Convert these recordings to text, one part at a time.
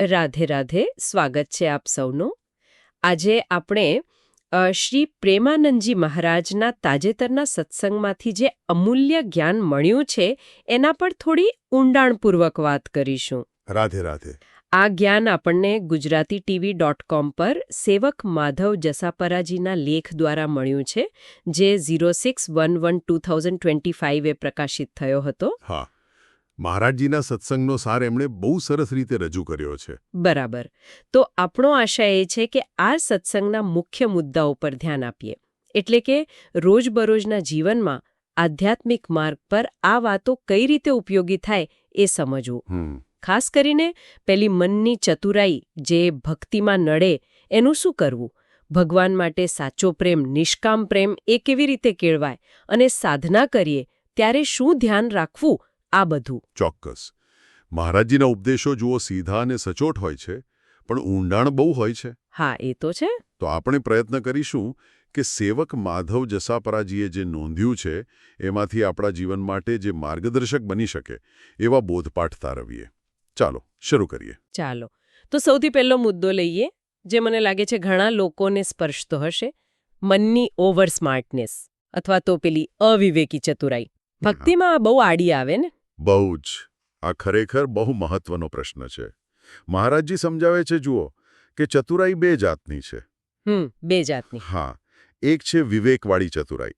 રાધે રાધે સ્વાગત છે આપ સૌનું. આજે આપણે શ્રી પ્રેમાનંદજી મહારાજના તાજેતરના સત્સંગમાંથી જે અમૂલ્ય જ્ઞાન મળ્યું છે એના પર થોડી ઊંડાણપૂર્વક વાત કરીશું. રાધે રાધે. આ જ્ઞાન આપણને ગુજરાતી ટીવી ડોટ કોમ પર સેવક માધવ જસાપરાજીના લેખ દ્વારા મળ્યું છે જે zero six one one two thousand twenty ફાઇવે પ્રકાશિત થયો હતો. હા. મહારાજજીના સત્સંગનો સાર એમણે બહુ સરસ રીતે રજૂ કર્યો છે. બરાબર. તો આપણો આશા એ છે કે આ સત્સંગના મુખ્ય મુદ્દાઓ પર ધ્યાન આપીએ. એટલે કે રોજબરોજના જીવનમાં આધ્યાત્મિક માર્ગ પર આ વાતો કઈ રીતે ઉપયોગી થાય એ સમજવું. ખાસ કરીને પેલી મનની ચતુરાઈ જે ભક્તિમાં નડે એનું શું કરવું? ભગવાન માટે સાચો પ્રેમ નિષ્કામ પ્રેમ એ કેવી રીતે કેળવાય? અને સાધના કરીએ ત્યારે શું ધ્યાન રાખવું? આ બધું. ચોક્કસ. મહારાજજીના ઉપદેશો જુઓ સીધા અને સચોટ હોય છે પણ ઊંડાણ બહુ હોય છે. હા એ તો છે. તો આપણે પ્રયત્ન કરીશું કે સેવક માધવ જસાપરાજીએ જે નોંધ્યું છે એમાંથી આપણા જીવન માટે જે માર્ગદર્શક બની શકે એવા બોધપાઠ તારવીએ. ચાલો શરૂ કરીએ. ચાલો. તો સૌથી પહેલો મુદ્દો લઈએ જે મને લાગે છે ઘણા લોકોને સ્પર્શતો હશે. મનની ઓવર સ્માર્ટનેસ અથવા તો પેલી અવિવેકી ચતુરાઈ. ભક્તિમાં આ બહુ આડી આવે ને? બહુ જ. આ ખરેખર બહુ મહત્વનો પ્રશ્ન છે. મહારાજજી સમજાવે છે જુઓ કે ચતુરાઈ બે જાતની છે. બે જાતની. હા એક છે વિવેકવાળી ચતુરાઈ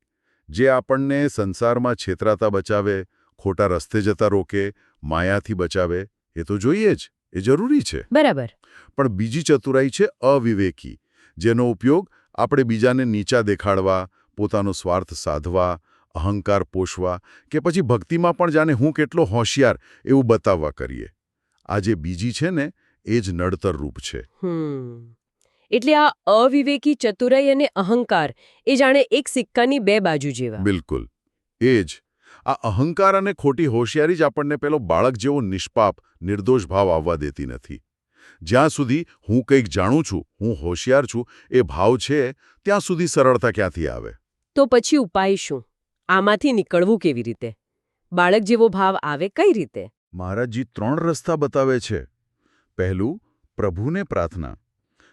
જે આપણને સંસારમાં છેતરાતા બચાવે ખોટા રસ્તે જતા રોકે માયાથી બચાવે એ તો જોઈએ જ એ જરૂરી છે. બરાબર. પણ બીજી ચતુરાઈ છે અવિવેકી જેનો ઉપયોગ આપણે બીજાને નીચા દેખાડવા પોતાનો સ્વાર્થ સાધવા અહંકાર પોષવા કે પછી ભક્તિમાં પણ જાણે હું કેટલો હોશિયાર એવું બતાવવા કરીએ. આ જે બીજી છે ને એ જ નડતર રૂપ છે. એટલે આ અવિવેકી ચતુરાઈ અને અહંકાર એ જાણે એક સિક્કાની બે બાજુ જેવા. બિલકુલ. એ જ. આ અહંકાર અને ખોટી હોશિયારી જ આપણને પેલો બાળક જેવો નિષ્પાપ નિર્દોષ ભાવ આવવા દેતી નથી. જ્યાં સુધી હું કંઈક જાણું છું હું હોશિયાર છું એ ભાવ છે ત્યાં સુધી સરળતા ક્યાંથી આવે? તો પછી ઉપાય શું? આમાંથી નીકળવું કેવી રીતે? બાળક જેવો ભાવ આવે કઈ રીતે? મહારાજજી ત્રણ રસ્તા બતાવે છે. પહેલું પ્રભુને પ્રાર્થના.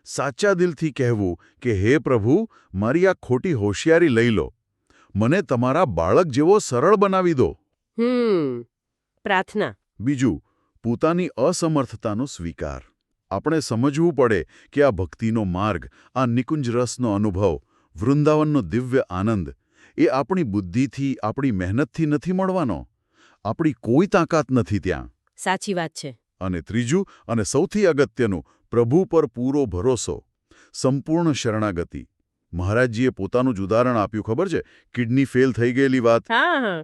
સાચા દિલથી કહેવું કે હે પ્રભુ મારી આ ખોટી હોશિયારી લઈ લો. મને તમારા બાળક જેવો સરળ બનાવી દો. હમ પ્રાર્થના. બીજું પોતાની અસમર્થતાનો સ્વીકાર. આપણે સમજવું પડે કે આ ભક્તિનો માર્ગ આ નિકુંજ રસનો અનુભવ વૃંદાવનનો દિવ્ય આનંદ એ આપણી બુદ્ધિથી આપણી મહેનતથી નથી મળવાનો. આપણી કોઈ તાકાત નથી ત્યાં. સાચી વાત છે. અને ત્રીજું અને સૌથી અગત્યનું પ્રભુ પર પૂરો ભરોસો સંપૂર્ણ શરણાગતિ. મહારાજજીએ પોતાનું જ ઉદાહરણ આપ્યું ખબર છે? કિડની ફેલ થઈ ગયેલી વાત.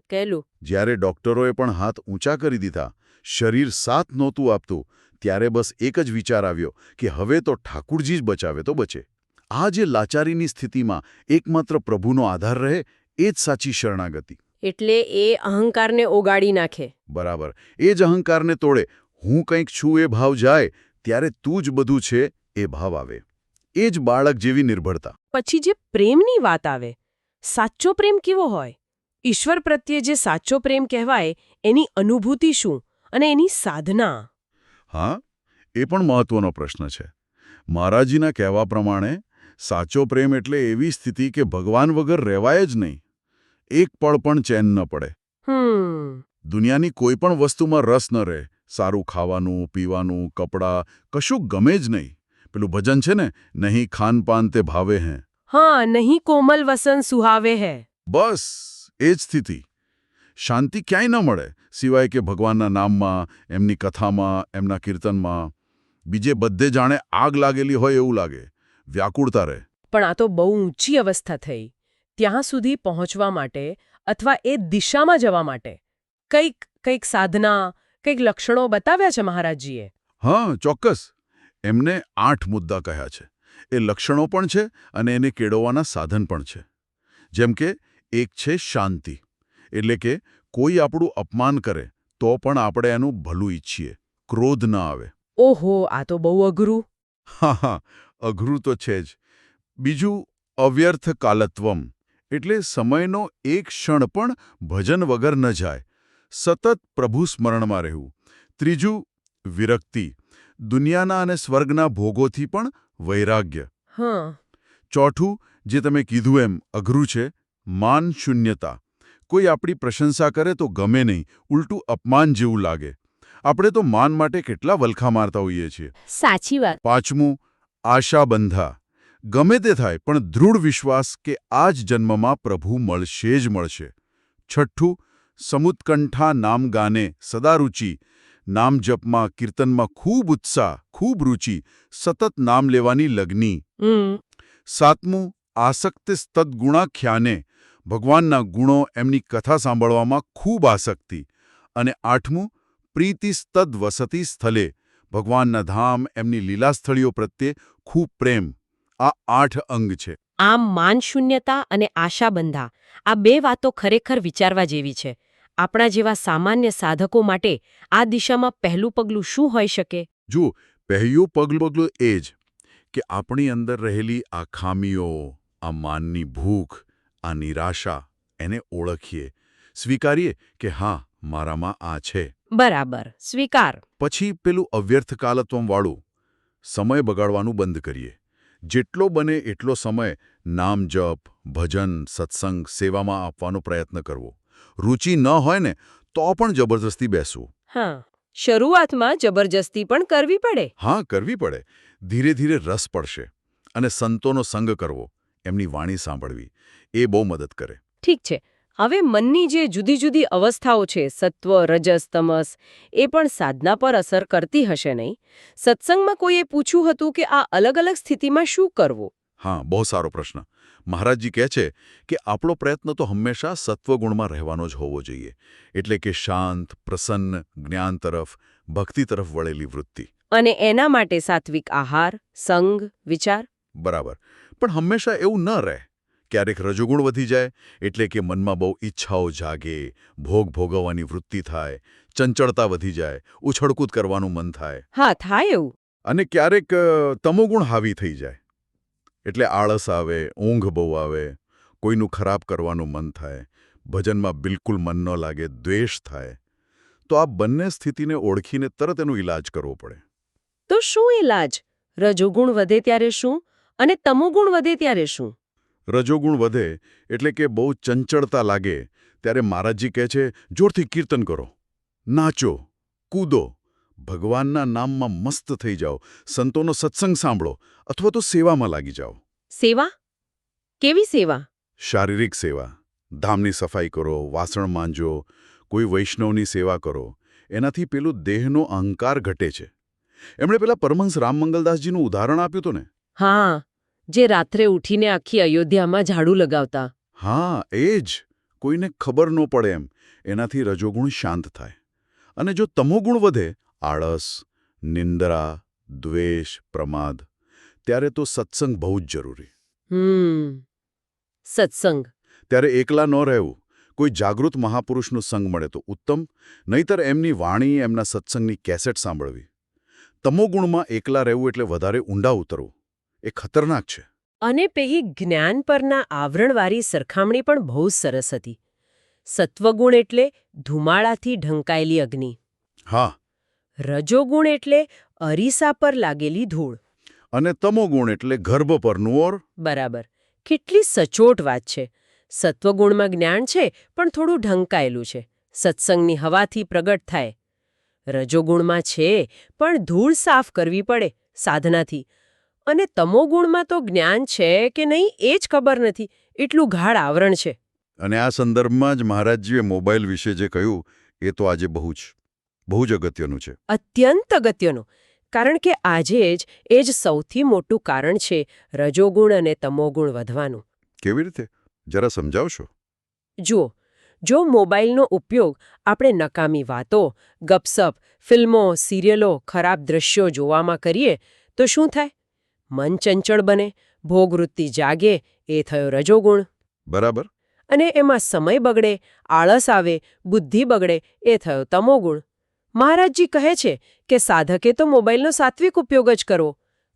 કહેલું. જ્યારે ડોક્ટરોએ પણ હાથ ઊંચા કરી દીધા શરીર સાથ નહોતું આપતું ત્યારે બસ એક જ વિચાર આવ્યો કે હવે તો ઠાકુરજી જ બચાવે તો બચે. આ જે લાચારીની સ્થિતિમાં એકમાત્ર પ્રભુનો આધાર રહે એ જ સાચી શરણાગતિ. એટલે એ અહંકારને ઓગાળી નાખે. બરાબર. એ જ અહંકારને તોડે. હું કંઈક છું એ ભાવ જાય ત્યારે તું જ બધું છે એ ભાવ આવે. એ જ બાળક જેવી નિર્ભરતા. પછી જે પ્રેમની વાત આવે સાચો પ્રેમ કેવો હોય? ઈશ્વર પ્રત્યે જે સાચો પ્રેમ કહેવાય એની અનુભૂતિ શું અને એની સાધના? હા એ પણ મહત્વનો પ્રશ્ન છે. મહારાજીના કહેવા પ્રમાણે સાચો પ્રેમ એટલે એવી સ્થિતિ કે ભગવાન વગર રહેવાય જ નહીં. એક પળ પણ ચેન ન પડે. દુનિયાની કોઈ પણ વસ્તુમાં રસ ન રહે. સારું ખાવાનું પીવાનું કપડાં કશું ગમે જ નહીં. પેલું ભજન છે ને નહીં ખાનપાન તે ભાવે હે. હા નહીં કોમલ વસન સુહાવે હે. બસ એ જ સ્થિતિ. શાંતિ ક્યાંય ન મળે સિવાય કે ભગવાનના નામમાં એમની કથામાં એમના કીર્તનમાં. બીજે બધે જાણે આગ લાગેલી હોય એવું લાગે. વ્યાકુળતા રહે. પણ આ તો બહુ ઊંચી અવસ્થા થઈ. ત્યાં સુધી પહોંચવા માટે અથવા એ દિશામાં જવા માટે કંઈક કંઈક સાધના કંઈક લક્ષણો બતાવ્યા છે મહારાજજીએ? હા ચોક્કસ. એમને આઠ મુદ્દા કહ્યા છે. એ લક્ષણો પણ છે અને એને કેળવવાના સાધન પણ છે. જેમ કે એક છે શાંતિ. એટલે કે કોઈ આપણું અપમાન કરે તો પણ આપણે એનું ભલું ઈચ્છીએ. ક્રોધ ન આવે. ઓહો આ તો બહુ અઘરું. હા હા. અઘરું તો છે જ. બીજું અવ્યર્થ કાલત્વમ. એટલે સમયનો એક ક્ષણ પણ ભજન વગર ન જાય. સતત પ્રભુ સ્મરણમાં રહેવું. ત્રીજું વિરક્તિ. દુનિયાના અને સ્વર્ગના ભોગોથી પણ વૈરાગ્ય. હા. ચોથું જે તમે કીધું એમ અઘરું છે માન શૂન્યતા. કોઈ આપણી પ્રશંસા કરે તો ગમે નહીં ઉલટું અપમાન જેવું લાગે. આપણે તો માન માટે કેટલા વલખા મારતા હોઈએ છીએ. સાચી વાત. પાંચમું આશા બંધા ગમે તે થાય પણ દૃઢ વિશ્વાસ કે આ જ જન્મમાં પ્રભુ મળશે જ મળશે. છઠ્ઠું સમુત્કંઠા નામ ગાને સદા રૂચિ. નામ જપમાં કીર્તનમાં ખૂબ ઉત્સાહ ખૂબ રૂચિ. સતત નામ લેવાની લગ્ની. સાતમું આસક્તિ તદ્ગુણાખ્યાને ભગવાનના ગુણો એમની કથા સાંભળવામાં ખૂબ આસક્તિ. અને આઠમું પ્રીતિસ્તદ વસતી સ્થલે. ભગવાનના ધામ એમની લીલાસ્થળીઓ પ્રત્યે ખૂબ પ્રેમ. આ આઠ અંગ છે. આમ માનશૂન્યતા અને આશાબંધા આ બે વાતો ખરેખર વિચારવા જેવી છે. આપણા જેવા સામાન્ય સાધકો માટે આ દિશામાં પહેલું પગલું શું હોઈ શકે? જુઓ પહેલું પગલું પગલું એ જ કે આપણી અંદર રહેલી આ ખામીઓ આ માનની ભૂખ આ નિરાશા એને ઓળખીએ. સ્વીકારીએ કે હા મારામાં આ છે. બરાબર સ્વીકાર. પછી પેલું અવ્યર્થકાલત્વમ વાળું સમય બગાડવાનું બંધ કરીએ. જેટલો બને એટલો સમય નામ જપ ભજન સત્સંગ સેવામાં આપવાનો પ્રયત્ન કરવો. રુચિ ન હોય ને તો પણ જબરજસ્તી બેસવું. હા શરૂઆતમાં જબરજસ્તી પણ કરવી પડે. હા કરવી પડે. ધીરે ધીરે રસ પડશે અને સંતોનો સંગ કરવો એમની વાણી સાંભળવી એ બહુ મદદ કરે. ઠીક છે. હવે મનની જે જુદી જુદી અવસ્થાઓ છે સત્વ રજસ તમસ એ પણ સાધના પર અસર કરતી હશે નહીં? સત્સંગમાં કોઈએ પૂછ્યું હતું કે આ અલગ અલગ સ્થિતિમાં શું કરવું? હા બહુ સારો પ્રશ્ન. મહારાજજી કહે છે કે આપણો પ્રયત્ન તો હંમેશા સત્વગુણમાં રહેવાનો જ હોવો જોઈએ. એટલે કે શાંત પ્રસન્ન જ્ઞાન તરફ ભક્તિ તરફ વળેલી વૃત્તિ. અને એના માટે સાત્વિક આહાર સંગ વિચાર? બરાબર. પણ હંમેશા એવું ન રહે. ક્યારેક રજોગુણ વધી જાય એટલે કે મનમાં બહુ ઈચ્છાઓ જાગે ભોગ ભોગવવાની વૃત્તિ થાય ચંચળતા વધી જાય ઉછળકૂદ કરવાનું મન થાય. હા થાય એવું. અને ક્યારેક તમોગુણ હાવી થઈ જાય. એટલે આળસ આવે ઊંઘ બહુ આવે કોઈનું ખરાબ કરવાનું મન થાય ભજનમાં બિલકુલ મન ન લાગે દ્વેષ થાય. તો આ બંને સ્થિતિને ઓળખીને તરત એનો ઈલાજ કરવો પડે. તો શું ઇલાજ રજોગુણ વધે ત્યારે શું? અને તમોગુણ વધે ત્યારે શું? રજોગુણ વધે એટલે કે બહુ ચંચળતા લાગે ત્યારે મહારાજજી કહે છે જોરથી કીર્તન કરો. નાચો કૂદો. ભગવાનના નામમાં મસ્ત થઈ જાઓ. સંતોનો સત્સંગ સાંભળો અથવા તો સેવામાં લાગી જાઓ. સેવા? કેવી સેવા? શારીરિક સેવા. ધામની સફાઈ કરો વાસણ માંજો કોઈ વૈષ્ણવની સેવા કરો. એનાથી પેલું દેહનો અહંકાર ઘટે છે. એમણે પેલા પરમહંસ રામમંગલદાસજીનું ઉદાહરણ આપ્યું હતું ને? હા. જે રાત્રે ઉઠીને આખી અયોધ્યામાં ઝાડુ લગાવતા. હા એ જ. કોઈને ખબર ન પડે એમ. એનાથી રજોગુણ શાંત થાય. અને જો તમોગુણ વધે આળસ નિંદ્રા દ્વેષ પ્રમાદ ત્યારે તો સત્સંગ બહુ જ જરૂરી. હમ. સત્સંગ. ત્યારે એકલા ન રહેવું. કોઈ જાગૃત મહાપુરુષનો સંગ મળે તો ઉત્તમ નહીતર એમની વાણી એમના સત્સંગની કેસેટ સાંભળવી. તમોગુણમાં એકલા રહેવું એટલે વધારે ઊંડા ઉતરવું. એ ખતરનાક છે. અને પેહી જ્ઞાન પરના આવરણવાળી સરખામણી પણ બહુ સરસ હતી. સત્વગુણ એટલે ધુમાળાથી ઢંકાયેલી અગ્નિ. હા. રજોગુણ એટલે અરીસા પર લાગેલી ધૂળ. અને તમોગુણ એટલે ગર્ભ પરનું ઓર. બરાબર. કેટલી સચોટ વાત છે. સત્વગુણમાં જ્ઞાન છે પણ થોડું ઢંકાયેલું છે. સત્સંગની હવાથી પ્રગટ થાય. રજોગુણમાં છે પણ ધૂળ સાફ કરવી પડે સાધનાથી. અને તમોગુણમાં તો જ્ઞાન છે કે નહીં એ જ ખબર નથી. એટલું ગાઢ આવરણ છે. અને આ સંદર્ભમાં જ મહારાજજીએ મોબાઈલ વિશે જે કહ્યું એ તો આજે બહુ જ બહુ જ અગત્યનું છે. અત્યંત અગત્યનું. કારણ કે આજે જ એ જ સૌથી મોટું કારણ છે રજોગુણ અને તમોગુણ વધવાનું. કેવી રીતે? જરા સમજાવશો? જુઓ જો મોબાઈલનો ઉપયોગ આપણે નકામી વાતો ગપસપ ફિલ્મો સિરિયલો ખરાબ દ્રશ્યો જોવામાં કરીએ તો શું થાય? મન ચંચળ બને ભોગવૃત્તિ જાગે એ થયો રજોગુણ. બરાબર. અને એમાં સમય બગડે આળસ આવે બુદ્ધિ બગડે એ થયો તમોગુણ. મહારાજજી કહે છે કે સાધકે તો મોબાઈલનો સાત્વિક ઉપયોગ જ કરવો.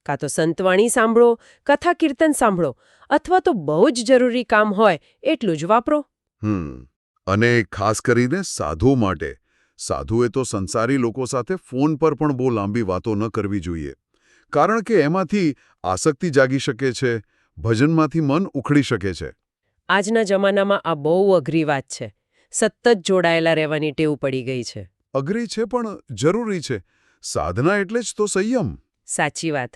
કાં તો સંતવાણી સાંભળો કથા કીર્તન સાંભળો અથવા તો બહુ જ જરૂરી કામ હોય એટલું જ વાપરો. હમ અને ખાસ કરીને સાધુ માટે. સાધુએ તો સંસારી લોકો સાથે ફોન પર પણ બહુ લાંબી વાતો ન કરવી જોઈએ. કારણ કે એમાંથી આસક્તિ જાગી શકે છે ભજનમાંથી મન ઉખડી શકે છે. આજના જમાનામાં આ બહુ અઘરી વાત છે. સતત જોડાયેલા રહેવાની ટેવ પડી ગઈ છે. અઘરી છે પણ જરૂરી છે. સાધના એટલે જ તો સંયમ. સાચી વાત.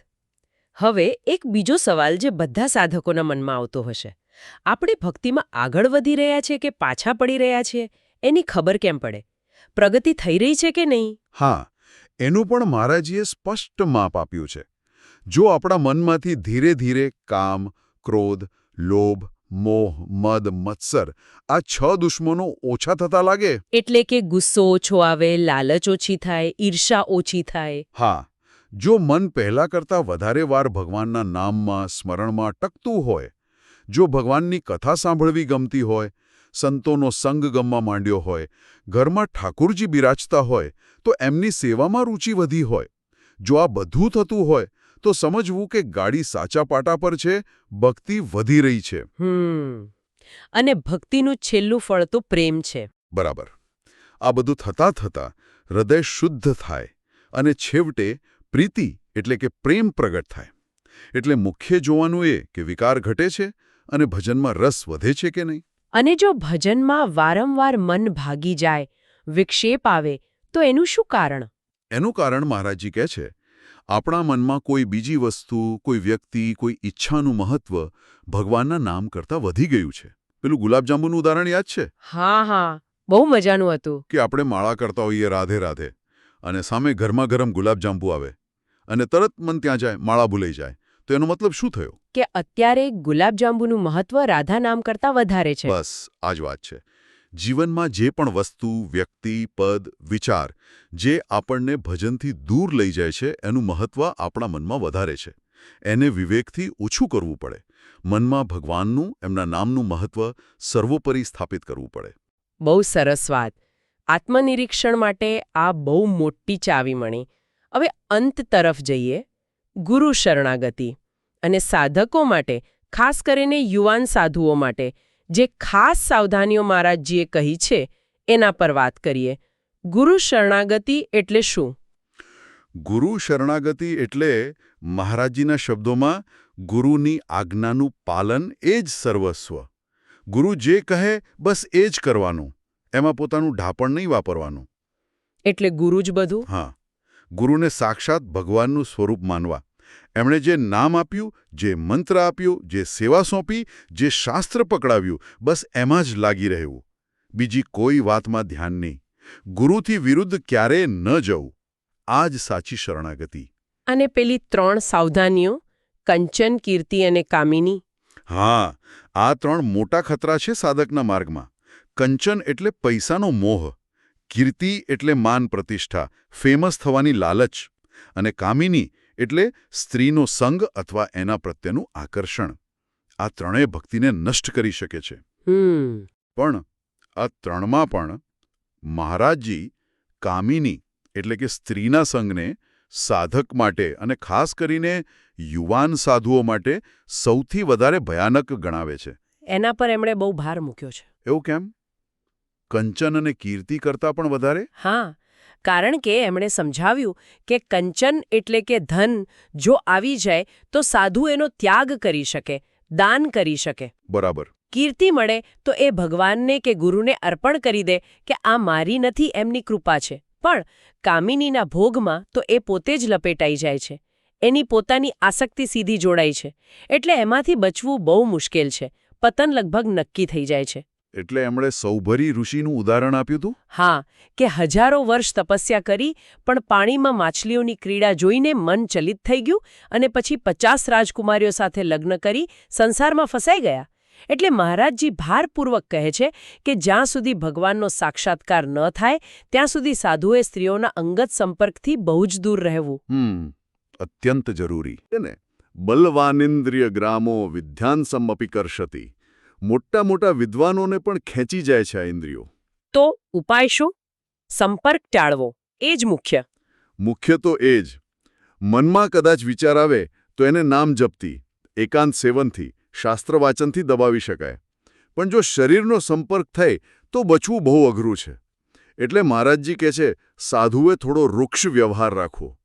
હવે એક બીજો સવાલ જે બધા સાધકોના મનમાં આવતો હશે. આપણે ભક્તિમાં આગળ વધી રહ્યા છીએ કે પાછા પડી રહ્યા છીએ? એની ખબર કેમ પડે? પ્રગતિ થઈ રહી છે કે નહીં? હા એનું પણ મહારાજીએ સ્પષ્ટ માપ આપ્યું છે. જો આપણા મનમાંથી ધીરે ધીરે કામ ક્રોધ લોભ મોહ મદ મત્સર આ છ દુશ્મનો ઓછા થતા લાગે? એટલે કે ગુસ્સો ઓછો આવે લાલચ ઓછી થાય ઈર્ષા ઓછી થાય. હા. જો મન પહેલા કરતાં વધારે વાર ભગવાનના નામમાં સ્મરણમાં ટકતું હોય જો ભગવાનની કથા સાંભળવી ગમતી હોય સંતોનો સંગ ગમવા માંડ્યો હોય ઘરમાં ઠાકુરજી બિરાજતા હોય તો એમની સેવામાં રૂચિ વધી હોય. જો આ બધું થતું હોય તો સમજવું કે ગાડી સાચા પાટા પર છે ભક્તિ વધી રહી છે. અને ભક્તિનું છેલ્લું ફળ તો પ્રેમ છે. બરાબર. આ બધું થતાં થતાં હૃદય શુદ્ધ થાય અને છેવટે પ્રીતિ એટલે કે પ્રેમ પ્રગટ થાય. એટલે મુખ્ય જોવાનું એ કે વિકાર ઘટે છે અને ભજનમાં રસ વધે છે કે નહીં? અને જો ભજનમાં વારંવાર મન ભાગી જાય વિક્ષેપ આવે તો એનું શું કારણ? એનું કારણ મહારાજજી કહે છે આપણા મનમાં કોઈ બીજી વસ્તુ કોઈ વ્યક્તિ કોઈ ઈચ્છાનું મહત્વ ભગવાનના નામ કરતાં વધી ગયું છે. પેલું ગુલાબજાંબુનું ઉદાહરણ યાદ છે? હા હા. બહુ મજાનું હતું. કે આપણે માળા કરતા હોઈએ રાધે રાધે અને સામે ગરમા ગરમ ગુલાબજાંબુ આવે અને તરત મન ત્યાં જાય માળા ભૂલાઈ જાય. તો એનો મતલબ શું થયો? કે અત્યારે ગુલાબજાંબુનું મહત્વ રાધા નામ કરતાં વધારે છે. બસ આ જ વાત છે. જીવનમાં જે પણ વસ્તુ, વ્યક્તિ, પદ, વિચાર જે આપણને ભજનથી દૂર લઈ જાય છે, એનું મહત્વ આપણા મનમાં વધારે છે. એને વિવેકથી ઓછું કરવું પડે. મનમાં ભગવાનનું, એમના નામનું મહત્વ સર્વોપરી સ્થાપિત કરવું પડે. બહુ સરસ વાત. આત્મનિરીક્ષણ માટે આ બહુ મોટી ચાવી મણી હવે અંત તરફ જઈએ. ગુરુ શરણાગતિ અને સાધકો માટે, ખાસ કરીને યુવાન સાધુઓ માટે. જે ખાસ સાવધાનીઓ મહારાજજીએ કહી છે એના પર વાત કરીએ. ગુરુ શરણાગતિ એટલે શું? ગુરુ શરણાગતિ એટલે મહારાજજીના શબ્દોમાં ગુરુની આજ્ઞાનું પાલન એ જ સર્વસ્વ. ગુરુ જે કહે બસ એ જ કરવાનું. એમાં પોતાનું ઢાપણ નહીં વાપરવાનું. એટલે ગુરુ જ બધું? હા. ગુરુને સાક્ષાત ભગવાનનું સ્વરૂપ માનવા. એમણે જે નામ આપ્યું જે મંત્ર આપ્યું જે સેવા સોંપી જે શાસ્ત્ર પકડાવ્યું બસ એમાં જ લાગી રહેવું. બીજી કોઈ વાતમાં ધ્યાન નહીં. ગુરુથી વિરુદ્ધ ક્યારેય ન જવું. આ જ સાચી શરણાગતિ. અને પેલી ત્રણ સાવધાનીઓ કંચન કીર્તિ અને કામિની? હા આ ત્રણ મોટા ખતરા છે સાધકના માર્ગમાં. કંચન એટલે પૈસાનો મોહ કીર્તિ એટલે માન પ્રતિષ્ઠા ફેમસ થવાની લાલચ અને કામિની એટલે સ્ત્રીનો સંગ અથવા એના પ્રત્યેનું આકર્ષણ. આ ત્રણેય ભક્તિને નષ્ટ કરી શકે છે. પણ આ ત્રણમાં પણ મહારાજજી કામિની એટલે કે સ્ત્રીના સંગને સાધક માટે અને ખાસ કરીને યુવાન સાધુઓ માટે સૌથી વધારે ભયાનક ગણાવે છે. એના પર એમણે બહુ ભાર મૂક્યો છે. એવું કેમ? કંચન અને કીર્તિ કરતાં પણ વધારે? હા. કારણ કે એમણે સમજાવ્યું કે કંચન એટલે કે ધન જો આવી જાય તો સાધુ એનો ત્યાગ કરી શકે દાન કરી શકે. બરાબર. કીર્તિ મળે તો એ ભગવાનને કે ગુરુને અર્પણ કરી દે કે આ મારી નથી એમની કૃપા છે. પણ કામિનીના ભોગમાં તો એ પોતે જ લપેટાઈ જાય છે. એની પોતાની આસક્તિ સીધી જોડાઈ છે. એટલે એમાંથી બચવું બહુ મુશ્કેલ છે. પતન લગભગ નક્કી થઈ જાય છે. એટલે એમણે સૌભરી ઋષિનું ઉદાહરણ આપ્યું હતું? હા કે હજારો વર્ષ તપસ્યા કરી પણ પાણીમાં માછલીઓની ક્રીડા જોઈને મન ચલિત થઈ ગયું અને પછી પચાસ રાજકુમારીઓ સાથે લગ્ન કરી સંસારમાં ફસાઈ ગયા. એટલે મહારાજજી ભારપૂર્વક કહે છે કે જ્યાં સુધી ભગવાનનો સાક્ષાત્કાર ન થાય ત્યાં સુધી સાધુએ સ્ત્રીઓના અંગત સંપર્કથી બહુ જ દૂર રહેવું. હમ અત્યંત જરૂરી. બલવાનિન્દ્રિય ગ્રામો વિદ્યાંસમપી કરશતી મોટા મોટા વિદ્વાનોને પણ ખેંચી જાય છે આ ઇન્દ્રિયો. તો ઉપાય શું? સંપર્ક ટાળવો એ જ મુખ્ય. મુખ્ય તો એ જ. મનમાં કદાચ વિચાર આવે તો એને નામ જપતી એકાંત સેવનથી શાસ્ત્ર વાચનથી દબાવી શકાય. પણ જો શરીરનો સંપર્ક થાય તો બચવું બહુ અઘરું છે. એટલે મહારાજજી કહે છે સાધુએ થોડો વૃક્ષ વ્યવહાર રાખવો.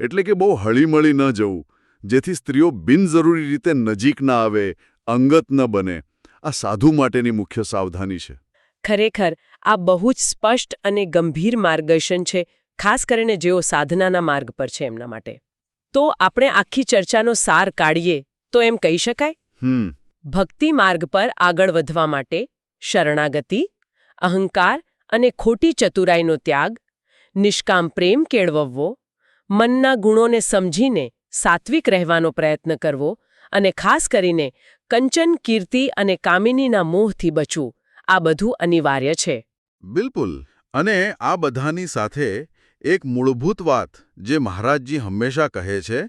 એટલે કે બહુ હળીમળી ન જવું જેથી સ્ત્રીઓ બિનજરૂરી રીતે નજીક ના આવે અંગત ન બને આ સાધુ માટેની મુખ્ય સાવધાની છે. ખરેખર આ બહુ જ સ્પષ્ટ અને ગંભીર માર્ગદર્શન છે ખાસ કરીને જેઓ સાધનાના માર્ગ પર છે એમના માટે. તો આપણે આખી ચર્ચાનો સાર કાઢીએ તો એમ કહી શકાય? ભક્તિ માર્ગ પર આગળ વધવા માટે શરણાગતિ અહંકાર અને ખોટી ચતુરાઈનો ત્યાગ નિષ્કામ પ્રેમ કેળવવો મનના ગુણોને સમજીને સાત્વિક રહેવાનો પ્રયત્ન કરવો અને ખાસ કરીને કંચન કીર્તિ અને કામિનીના મોહથી બચવું. આ બધું અનિવાર્ય છે. બિલકુલ. અને આ બધાની સાથે એક મૂળભૂત વાત જે મહારાજજી હંમેશા કહે છે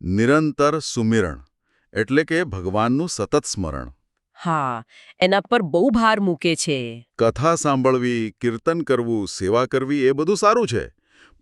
નિરંતર સુમિરણ એટલે કે ભગવાનનું સતત સ્મરણ. હા એના પર બહુ ભાર મૂકે છે. કથા સાંભળવી કીર્તન કરવું સેવા કરવી એ બધું સારું છે.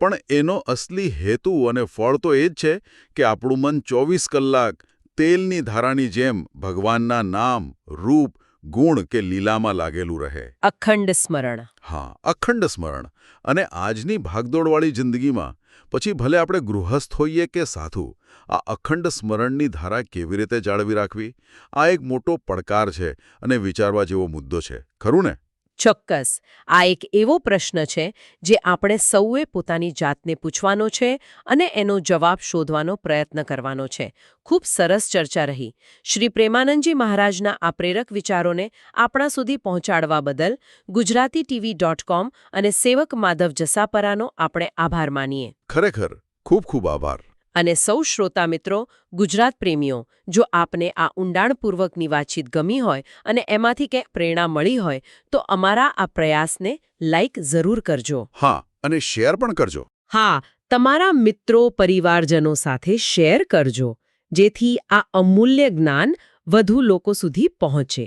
પણ એનો અસલી હેતુ અને ફળ તો એ જ છે કે આપણું મન ચોવીસ કલાક તેલની ધારાની જેમ ભગવાનના નામ રૂપ ગુણ કે લીલામાં લાગેલું રહે. અખંડ સ્મરણ. હા અખંડ સ્મરણ. અને આજની ભાગદોડવાળી જિંદગીમાં પછી ભલે આપણે ગૃહસ્થ હોઈએ કે સાધુ આ અખંડ સ્મરણની ધારા કેવી રીતે જાળવી રાખવી? આ એક મોટો પડકાર છે અને વિચારવા જેવો મુદ્દો છે. ખરું ને? ચોક્કસ. આ એક એવો પ્રશ્ન છે જે આપણે સૌએ પોતાની જાતને પૂછવાનો છે અને એનો જવાબ શોધવાનો પ્રયત્ન કરવાનો છે. ખૂબ સરસ ચર્ચા રહી. શ્રી પ્રેમાનંદજી મહારાજના આ પ્રેરક વિચારોને આપણા સુધી પહોંચાડવા બદલ ગુજરાતી ટીવી ડોટ કોમ અને સેવક માધવ જસાપરાનો આપણે આભાર માનીએ. ખરેખર, ખૂબ ખૂબ આભાર. અને સૌ શ્રોતા મિત્રો ગુજરાત પ્રેમીઓ જો આપને આ ઊંડાણપૂર્વકની વાતચીત ગમી હોય અને એમાંથી કંઈક પ્રેરણા મળી હોય તો અમારા આ પ્રયાસને લાઇક જરૂર કરજો. હા અને શેર પણ કરજો. હા તમારા મિત્રો પરિવારજનો સાથે શેર કરજો જેથી આ અમૂલ્ય જ્ઞાન વધુ લોકો સુધી પહોંચે.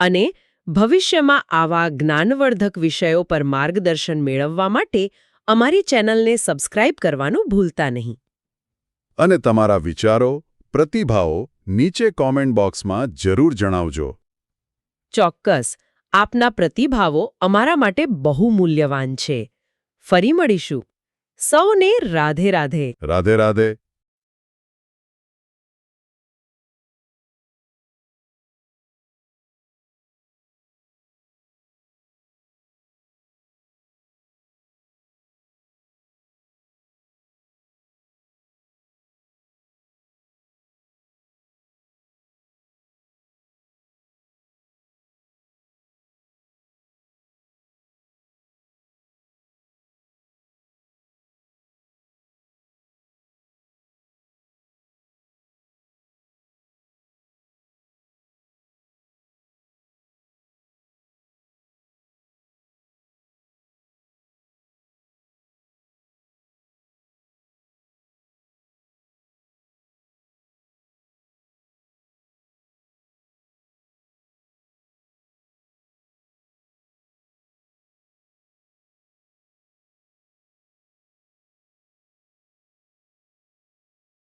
અને ભવિષ્યમાં આવા જ્ઞાનવર્ધક વિષયો પર માર્ગદર્શન મેળવવા માટે અમારી ચેનલને સબસ્ક્રાઇબ કરવાનું ભૂલતા નહીં. અને તમારા વિચારો પ્રતિભાવો નીચે કોમેન્ટ બોક્સમાં જરૂર જણાવજો. ચોક્કસ. આપના પ્રતિભાવો અમારા માટે બહુ મૂલ્યવાન છે. ફરી મળીશું. સૌને રાધે રાધે. રાધે રાધે.